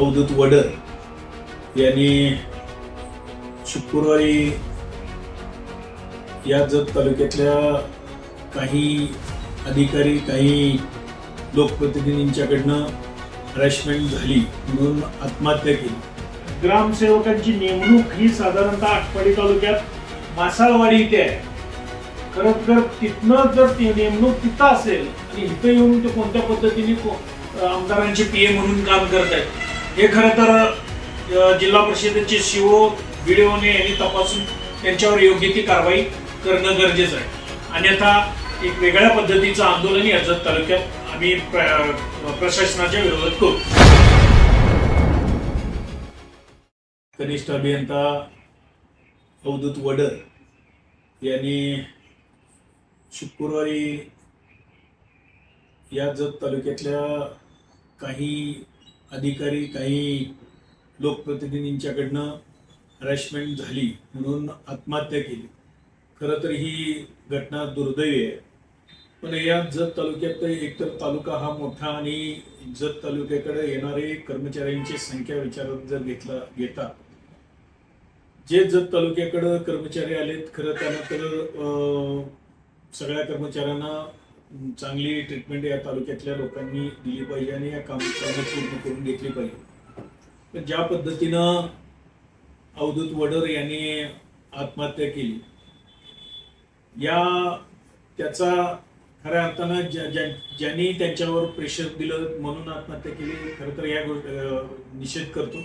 अवधूत वडर यांनी शुक्रवारी या जत तालुक्यातल्या काही अधिकारी काही लोकप्रतिनिधींच्याकडनं हॅरॅशमेंट झाली म्हणून आत्महत्या केली. ग्रामसेवकांची नेमणूक ही साधारणतः आटपाडी तालुक्यात मासाळवाडी इथे आहे. खरं तर तिथनं जर ती नेमणूक तिथं असेल आणि इथं येऊन ते कोणत्या पद्धतीने को- आमदारांचे पीए म्हणून काम करत आहेत हे खरं तर जिल्हा परिषदेचे सीओ व्हिडिओने यांनी तपासून त्यांच्यावर योग्य ती कारवाई करणं गरजेचं आहे. अन्यथा एक वेगळ्या पद्धतीचं आंदोलन या जत तालुक्यात आम्ही प्र- प्रशासनाच्या विरोधात करू. कनिष्ठ अभियंता अवधूत वडर यांनी शुक्रवारी या जत तालुक्यातल्या काही अधिकारी काही लोकप्रतिनिधींच्याकडनं हॅरॅशमेंट झाली म्हणून आत्महत्या केली. खरं तर ही घटना दुर्दैवी आहे. पण या जत तालुक्यात एकतर तालुका हा मोठा आणि जत तालुक्याकडे येणारे कर्मचाऱ्यांची संख्या विचारात जर घेतला घेता जे जत तालुक्याकडं कर्मचारी आलेत खरं त्यानंतर अं, सगळ्या कर्मचाऱ्यांना चांगली ट्रीटमेंट या तालुक्यातल्या लोकांनी दिली पाहिजे आणि या काम पूर्ण करून घेतली पाहिजे. तर ज्या पद्धतीनं अवधूत वडर यांनी आत्महत्या केली या त्याचा खऱ्या अर्थानं ज्या ज्यांनी त्यांच्यावर प्रेशर दिलं म्हणून आत्महत्या केली खरं तर या गोष्ट निषेध करतो.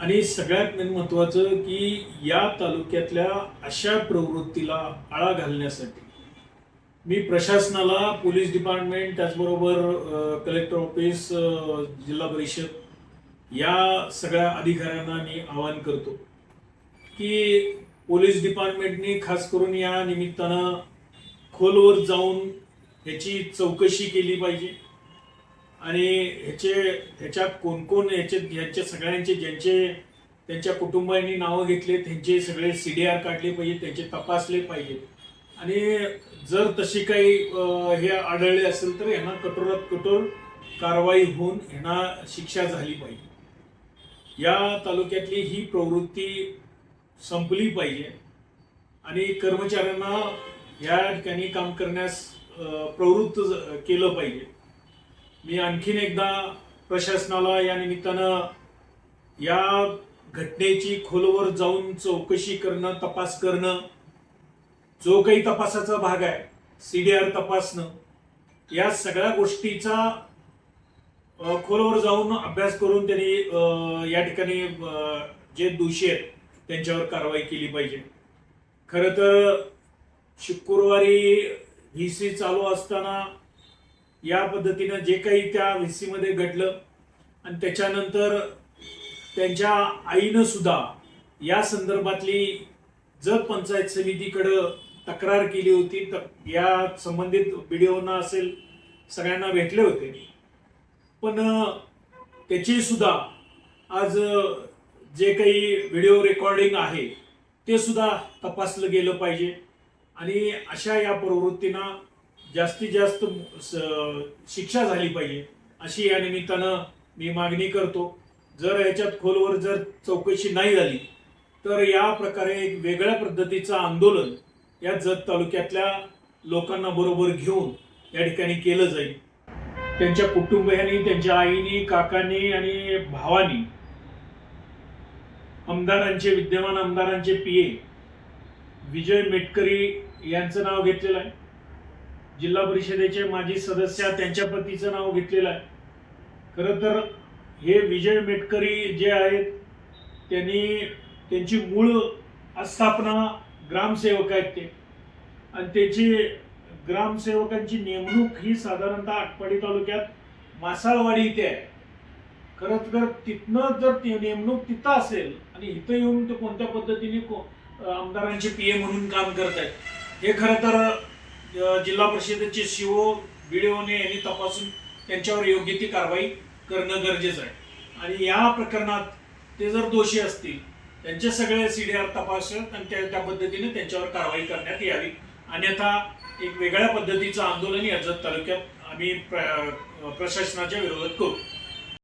आणि सगळ्यात मेन महत्वाचं की या तालुक्यातल्या अशा प्रवृत्तीला आळा घालण्यासाठी मी प्रशासनाला पोलीस डिपार्टमेंट त्याचबरोबर कलेक्टर ऑफिस जिल्हा परिषद या सगळ्या अधिकाऱ्यांना मी आवाहन करतो की पोलीस डिपार्टमेंटनी खास करून या निमित्तानं खोलवर जाऊन ह्याची चौकशी केली पाहिजे आणि ह्याचे ह्याच्या कोणकोण ह्याचे ह्यांचे सगळ्यांचे ज्यांचे त्यांच्या कुटुंबांनी नावं घेतले त्यांचे सगळे सी डी आर काढले पाहिजे त्यांचे तपासले पाहिजे. आणि जर तशी काही हे आढळले असेल तर यांना कठोरात कठोर कारवाई होऊन यांना शिक्षा झाली पाहिजे. या तालुक्यातली ही प्रवृत्ती संपली पाहिजे. आणि कर्मचाऱ्यांना या ठिकाणी काम करण्यास प्रवृत्त ज- केलं पाहिजे. मी आणखीन एकदा प्रशासनाला या निमित्तानं या घटनेची खोलवर जाऊन चौकशी करणं तपास करणं जो काही तपासाचा भाग आहे सी डी आर तपासणं या सगळ्या गोष्टीचा खोलवर जाऊन अभ्यास करून त्यांनी या ठिकाणी जे दोषी आहेत त्यांच्यावर कारवाई केली पाहिजे. खरं तर शुक्रवारी व्ही सी चालू असताना या पद्धतीनं जे काही त्या व्ही सीमध्ये घडलं आणि त्याच्यानंतर त्यांच्या आईनं सुद्धा या संदर्भातली जर पंचायत समितीकडं तक्रार केली होती त- या संबंधित व्हिडिओना असेल सगळ्यांना भेटले होते. पण त्याची सुद्धा आज जे काही व्हिडिओ रेकॉर्डिंग आहे ते सुद्धा तपासलं गेलं पाहिजे. आणि अशा या प्रवृत्तींना जास्तीत जास्त स- शिक्षा झाली पाहिजे अशी या निमित्तानं मी मागणी करतो. जर याच्यात खोलवर जर चौकशी नाही झाली तर या प्रकारे एक वेगळ्या पद्धतीचं आंदोलन या जत तालुक्यातल्या लोकांना बरोबर घेऊन या ठिकाणी केलं जाईल. त्यांच्या कुटुंबियांनी त्यांच्या आईनी काकांनी आणि भावानी आमदारांचे विद्यमान आमदारांचे पीए विजय मेटकरी यांचं नाव घेतलेलं आहे. जिल्हा परिषदेचे माजी सदस्य त्यांच्या पतीचं नाव घेतलेलं आहे. खरं तर हे विजय मेटकरी जे आहेत त्यांनी त्यांची मूळ आस्थापना ग्रामसेवक आहेत ते. आणि त्याची ग्रामसेवकांची नेमणूक ही साधारणतः आटपाडी तालुक्यात मासाळवाडी इथे आहे. खरं तर तिथनं जर ती नेमणूक तिथं असेल आणि इथं येऊन ते कोणत्या पद्धतीने को- आमदारांचे पी ए म्हणून काम करत आहेत हे खरं तर जिल्हा परिषदेचे सीओ बीडीओने यांनी तपासून त्यांच्यावर योग्य ती कारवाई करणं गरजेचं आहे. आणि या प्रकरणात ते जर दोषी असतील त्यांचे सगळे सी डी आर तपासत आणि त्या त्या पद्धतीने त्यांच्यावर कारवाई करण्यात यावी. अन्यथा एक वेगळ्या पद्धतीचं आंदोलन या जत तालुक्यात आम्ही प्र- प्रशासनाच्या विरोधात करू.